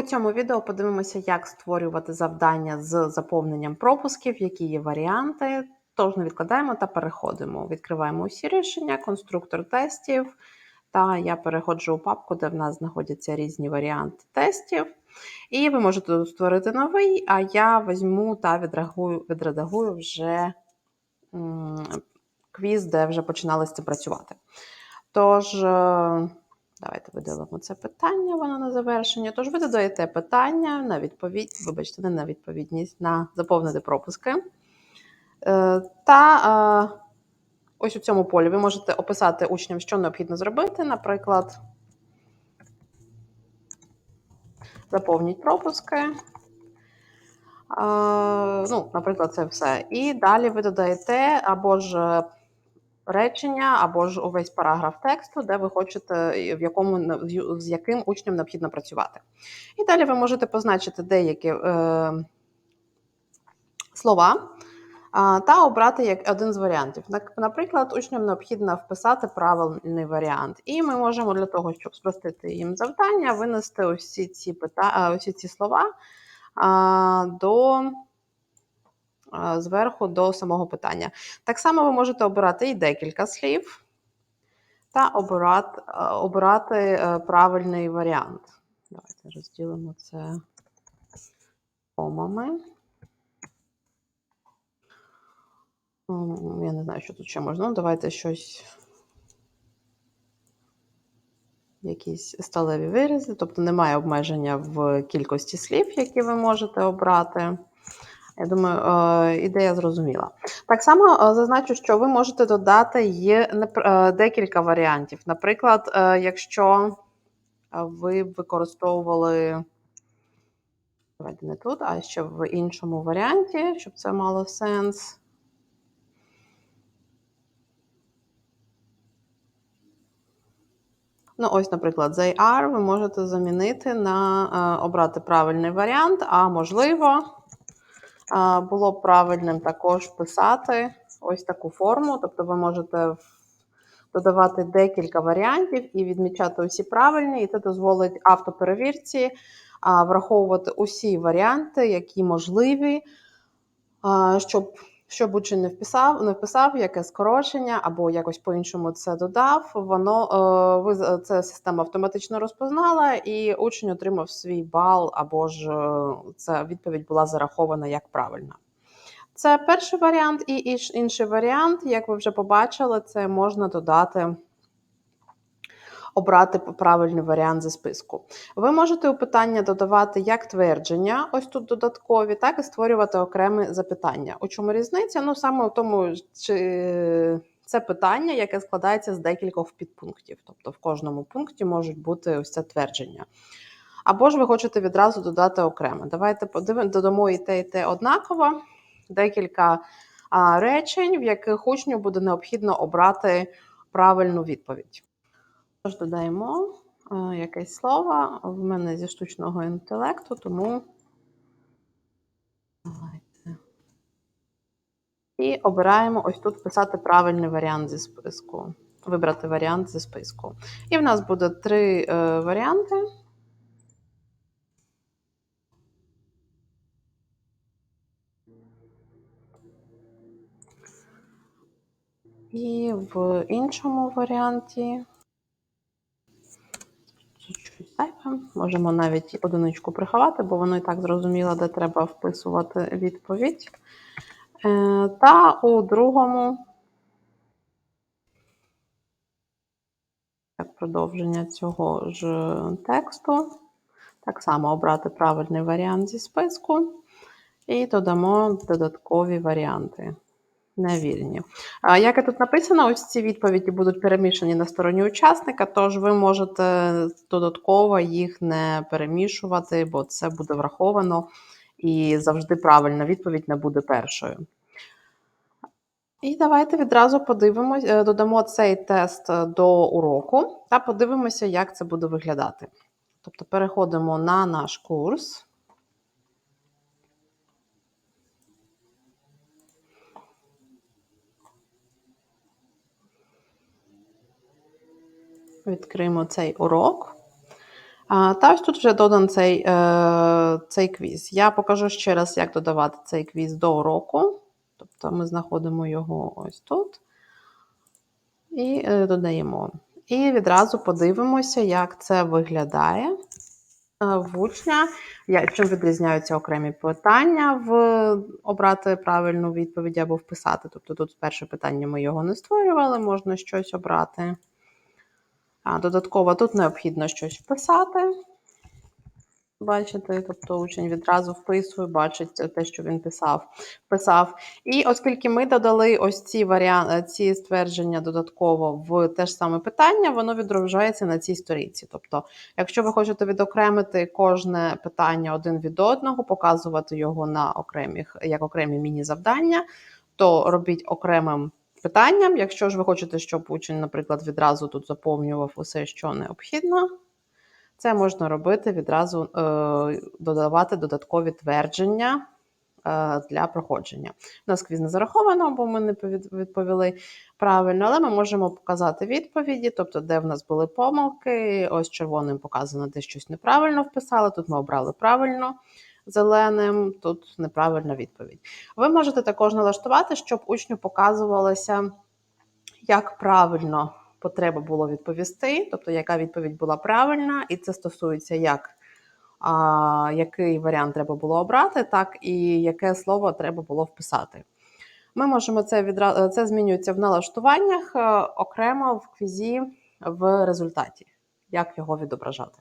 У цьому відео подивимося, як створювати завдання з заповненням пропусків, які є варіанти. Тож не відкладаємо та переходимо. Відкриваємо усі рішення, конструктор тестів. Та я переходжу у папку, де в нас знаходяться різні варіанти тестів. І ви можете тут створити новий, а я візьму та відредагую, відредагую вже квіз, де вже починали з цим працювати. Тож. Давайте видалимо це питання, воно на завершення. Тож ви додаєте питання на відповідь, вибачте, не на відповідність, на заповнити пропуски. Е, Та е, ось у цьому полі ви можете описати учням, що необхідно зробити. Наприклад, заповніть пропуски. Е, Ну, Наприклад, це все. І далі ви додаєте або ж речення або ж увесь параграф тексту, де ви хочете, в якому з яким учнем необхідно працювати. І далі ви можете позначити деякі е, слова та обрати як один з варіантів. Наприклад, учням необхідно вписати правильний варіант. І ми можемо для того, щоб спростити їм завдання, винести усі ці пита... усі ці слова до зверху до самого питання. Так само ви можете обирати і декілька слів та обирати, обирати е, правильний варіант. Давайте розділимо це комами. Я не знаю, що тут ще можна. Ну, давайте щось. Якісь сталеві вирізи, тобто немає обмеження в кількості слів, які ви можете обрати. Я думаю, е, ідея зрозуміла. Так само е, зазначу, що ви можете додати є е, декілька варіантів. Наприклад, якщо ви використовували, давайте не тут, а ще в іншому варіанті, щоб це мало сенс. Ну, ось, наприклад, they are ви можете замінити на обрати правильний варіант, а можливо було б правильним також писати ось таку форму. Тобто ви можете додавати декілька варіантів і відмічати усі правильні, і це дозволить автоперевірці враховувати усі варіанти, які можливі, щоб щоб учень не вписав, не вписав яке скорочення, або якось по-іншому це додав. Воно ви це система автоматично розпознала, і учень отримав свій бал, або ж е, ця відповідь була зарахована як правильна. Це перший варіант, і інший варіант, як ви вже побачили, це можна додати обрати правильний варіант зі списку. Ви можете у питання додавати як твердження, ось тут додаткові, так і створювати окреме запитання. У чому різниця? Ну саме у тому, чи це питання, яке складається з декількох підпунктів. Тобто в кожному пункті можуть бути ось це твердження. Або ж ви хочете відразу додати окремо. Давайте подивимо, додамо і те, і те однаково. Декілька а, речень, в яких учню буде необхідно обрати правильну відповідь. Тож додаємо е, якесь слово. В мене зі штучного інтелекту, тому давайте. І обираємо ось тут писати правильний варіант зі списку. Вибрати варіант зі списку. І в нас буде три е, варіанти. І в іншому варіанті Можемо навіть одиничку приховати, бо воно і так зрозуміло, де треба вписувати відповідь. Е, та у другому, як продовження цього ж тексту, так само обрати правильний варіант зі списку. І додамо додаткові варіанти невільні. Як і тут написано, ось ці відповіді будуть перемішані на стороні учасника, тож ви можете додатково їх не перемішувати, бо це буде враховано і завжди правильна відповідь не буде першою. І давайте відразу подивимось, е, додамо цей тест до уроку та подивимося, як це буде виглядати. Тобто переходимо на наш курс. Відкриємо цей урок. Та ось тут вже додан цей, е, цей квіз. Я покажу ще раз, як додавати цей квіз до уроку. Тобто ми знаходимо його ось тут і е, додаємо. І відразу подивимося, як це виглядає. Е, В учня, чим відрізняються окремі питання в обрати правильну відповідь або вписати. Тобто тут перше питання ми його не створювали, можна щось обрати. А, додатково тут необхідно щось вписати. Бачите, тобто учень відразу вписує, бачить те, що він писав. писав. І оскільки ми додали ось ці варіанти, ці ствердження додатково в те ж саме питання, воно відображається на цій сторінці. Тобто, якщо ви хочете відокремити кожне питання один від одного, показувати його на окремих як окремі міні-завдання, то робіть окремим питанням. Якщо ж ви хочете, щоб учень, наприклад, відразу тут заповнював усе, що необхідно. Це можна робити відразу е, додавати додаткові твердження е, для проходження. У нас квіз не зараховано, бо ми не відповіли правильно, але ми можемо показати відповіді, тобто, де в нас були помилки. Ось червоним показано, де щось неправильно вписали. Тут ми обрали правильно. Зеленим тут неправильна відповідь. Ви можете також налаштувати, щоб учню показувалося, як правильно потреба було відповісти, тобто яка відповідь була правильна, і це стосується як а, який варіант треба було обрати, так і яке слово треба було вписати. Ми можемо це відра... це змінюється в налаштуваннях е, окремо в квізі в результаті, як його відображати.